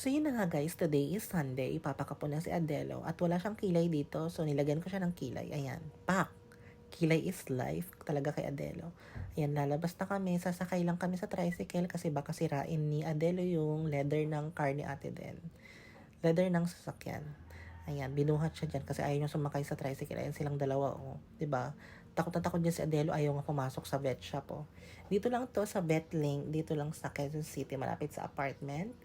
So yun na nga guys, today is Sunday, ipapakapo na si Adelo at wala siyang kilay dito. So nilagyan ko siya ng kilay. Ayan, pak! Kilay is life talaga kay Adelo. Ayan, lalabas na kami. Sasakay lang kami sa tricycle kasi baka sirain ni Adelo yung leather ng car ni ate din. Leather ng sasakyan. Ayan, binuhat siya dyan kasi ayaw niya sumakay sa tricycle. Ayan silang dalawa, oh. ba? Takot na takot dyan si Adelo, ayaw nga pumasok sa vet shop, oh. Dito lang to sa Betlink, dito lang sa Quezon City, malapit sa apartment.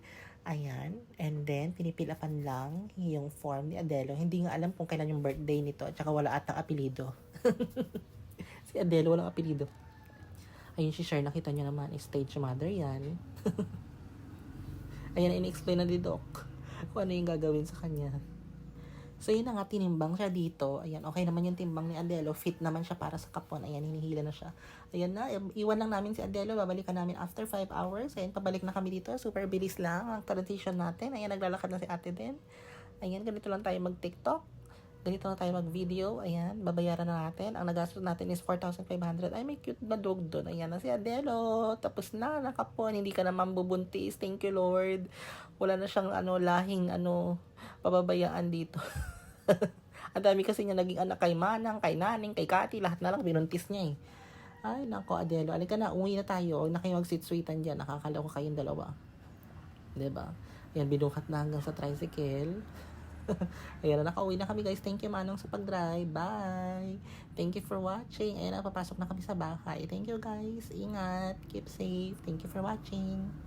Ayan. And then, pinipilapan lang yung form ni Adelo. Hindi nga alam kung kailan yung birthday nito. At saka wala atang apelido. si Adelo walang apelido. Ayun si Cher, nakita niyo naman, stage mother yan. Ayan, in-explain na ni Doc kung ano yung gagawin sa kanya. So, yun na nga, tinimbang siya dito. Ayan, okay naman yung timbang ni Adelo. Fit naman siya para sa kapon. Ayan, hinihila na siya. Ayan na, iwan lang namin si Adelo. Babalikan namin after 5 hours. Ayan, pabalik na kami dito. Super bilis lang ang tradition natin. Ayan, naglalakad na si ate din. Ayan, ganito lang tayo mag-tiktok. Ganito na tayo mag-video. Ayan, babayaran na natin. Ang nagastos natin is 4,500. Ay, may cute na dog doon. Ayan na si Adelo. Tapos na, nakapon. Hindi ka na mambubuntis. Thank you, Lord. Wala na siyang ano, lahing ano, pababayaan dito. Ang dami kasi niya naging anak kay Manang, kay Naning, kay Kati. Lahat na lang binuntis niya eh. Ay, nako, Adelo. Alika na, umuwi na tayo. Huwag na kayo mag-sit-sweetan dyan. Nakakaloko kayong dalawa. ba? Yan, binuhat na hanggang sa tricycle. Ayan na, nakauwi na kami guys. Thank you Manong sa pag-drive. Bye! Thank you for watching. Ayan na, papasok na kami sa bahay. Thank you guys. Ingat. Keep safe. Thank you for watching.